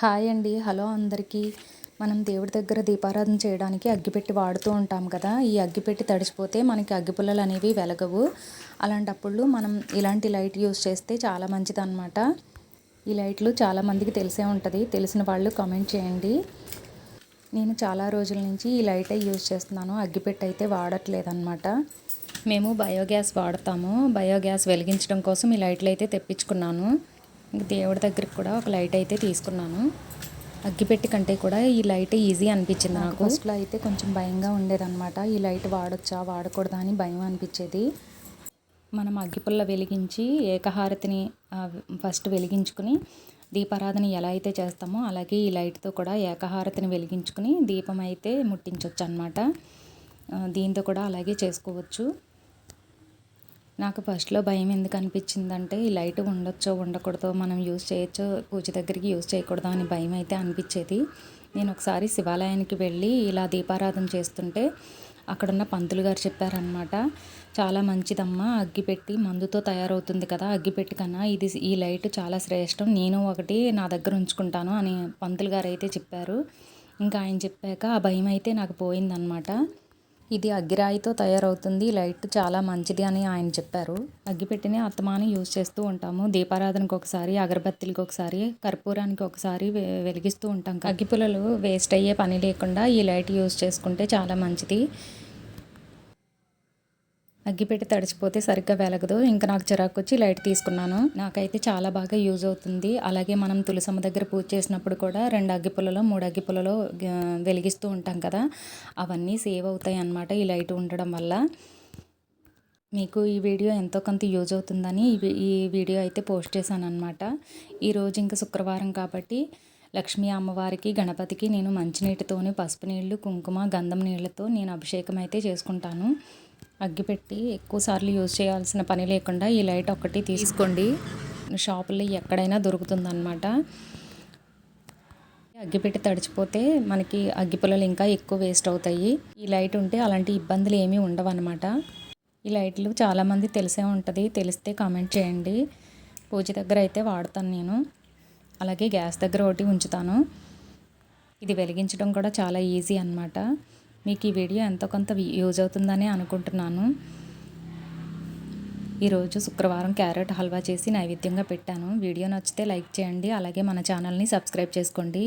Hi అండి. Hello అందరికీ. మనం దేవుడి దగ్గర దీపారాధన చేయడానికి అగ్గిపెట్టి వాడుతూ ఉంటాం కదా. ఈ అగ్గిపెట్టి తడిచిపోతే మనకి అగ్గిపుల్లలు అనేవి వెలగవు. అలాంటప్పుడు మనం ఇలాంటి లైట్ యూస్ చేస్తే చాలా మంచిది అనమాట ఈ లైట్లు చాలామందికి తెలిసే ఉంటుంది. తెలిసిన వాళ్ళు కామెంట్ చేయండి. నేను చాలా రోజుల నుంచి ఈ లైటే యూజ్ చేస్తున్నాను. అగ్గిపెట్టి అయితే వాడట్లేదన్నమాట. మేము బయోగ్యాస్ వాడతాము. బయోగ్యాస్ వెలిగించడం కోసం ఈ లైట్లు అయితే తెప్పించుకున్నాను. ఇంక దేవుడి దగ్గరికి కూడా ఒక లైట్ అయితే తీసుకున్నాను. అగ్గిపెట్టి కంటే కూడా ఈ లైట్ ఈజీ అనిపించింది నాకు ఫస్ట్లో అయితే కొంచెం భయంగా ఉండేదన్నమాట. ఈ లైట్ వాడొచ్చా వాడకూడదా అని భయం అనిపించేది. మనం అగ్గిపుల్ల వెలిగించి ఏకహారతిని ఫస్ట్ వెలిగించుకుని దీపారాధన ఎలా అయితే చేస్తామో అలాగే ఈ లైట్తో కూడా ఏకహారతిని వెలిగించుకుని దీపం అయితే ముట్టించవచ్చు అనమాట దీంతో కూడా అలాగే చేసుకోవచ్చు. నాకు ఫస్ట్లో భయం ఎందుకు అనిపించిందంటే ఈ లైట్ ఉండొచ్చో ఉండకూడదో మనం యూజ్ చేయొచ్చో పూజ దగ్గరికి యూజ్ చేయకూడదో అని భయం అయితే అనిపించేది. నేను ఒకసారి శివాలయానికి వెళ్ళి ఇలా దీపారాధన చేస్తుంటే అక్కడున్న పంతులు గారు చెప్పారనమాట చాలా మంచిదమ్మా అగ్గిపెట్టి మందుతో తయారవుతుంది కదా అగ్గిపెట్టి కన్నా ఇది ఈ లైట్ చాలా శ్రేష్టం నేను ఒకటి నా దగ్గర ఉంచుకుంటాను అని పంతులు గారు అయితే చెప్పారు. ఇంకా ఆయన చెప్పాక ఆ భయం అయితే నాకు పోయిందనమాట ఇది అగ్గిరాయితో తయారవుతుంది. లైట్ చాలా మంచిది అని ఆయన చెప్పారు. అగ్గిపెట్టిని అత్తమాని యూజ్ చేస్తూ ఉంటాము. దీపారాధనకు ఒకసారి అగరబత్తిలకు ఒకసారి కర్పూరానికి ఒకసారి వెలిగిస్తూ ఉంటాం. అగ్గిపుల్లలు వేస్ట్ అయ్యే పని లేకుండా ఈ లైట్ యూజ్ చేసుకుంటే చాలా మంచిది. అగ్గిపెట్టి తడిచిపోతే సరిగ్గా వెలగదు. ఇంకా నాకు చిరాకు వచ్చి లైట్ తీసుకున్నాను. నాకైతే చాలా బాగా యూజ్ అవుతుంది. అలాగే మనం తులసమ్మ దగ్గర పూజ చేసినప్పుడు కూడా రెండు అగ్గి పుల్లలో మూడు అగ్గి పుల్లలో వెలిగిస్తూ ఉంటాం కదా. అవన్నీ సేవ్ అవుతాయి అన్నమాట ఈ లైట్ ఉండడం వల్ల. మీకు ఈ వీడియో ఎంతో కొంత యూజ్ అవుతుందని ఈ వీడియో అయితే పోస్ట్ చేశాను అనమాట ఈరోజు ఇంకా శుక్రవారం కాబట్టి లక్ష్మీ అమ్మవారికి గణపతికి నేను మంచినీటితోని పసుపు నీళ్ళు కుంకుమ గంధం నీళ్ళతో నేను అభిషేకం అయితే చేసుకుంటాను. అగ్గిపెట్టి ఎక్కువ సార్లు యూజ్ చేయాల్సిన పని లేకుండా ఈ లైట్ ఒక్కటి తీసుకోండి. షాపుల్లో ఎక్కడైనా దొరుకుతుందన్నమాట. అగ్గిపెట్టి తడిచిపోతే మనకి అగ్గిపుల్లలు ఇంకా ఎక్కువ వేస్ట్ అవుతాయి. ఈ లైట్ ఉంటే అలాంటి ఇబ్బందులు ఏమీ ఉండవన్నమాట. ఈ లైట్లు చాలామంది తెలిసే ఉంటుంది. తెలిస్తే కామెంట్ చేయండి. పూజ దగ్గర అయితే వాడతాను నేను. అలాగే గ్యాస్ దగ్గర ఒకటి ఉంచుతాను. ఇది వెలిగించడం కూడా చాలా ఈజీ అనమాట మీకు ఈ వీడియో ఎంతో కొంత యూజ్ అవుతుందని అనుకుంటున్నాను. ఈరోజు శుక్రవారం క్యారెట్ హల్వా చేసి నైవేద్యంగా పెట్టాను. వీడియో నచ్చితే లైక్ చేయండి. అలాగే మన ఛానల్ని సబ్స్క్రైబ్ చేసుకోండి.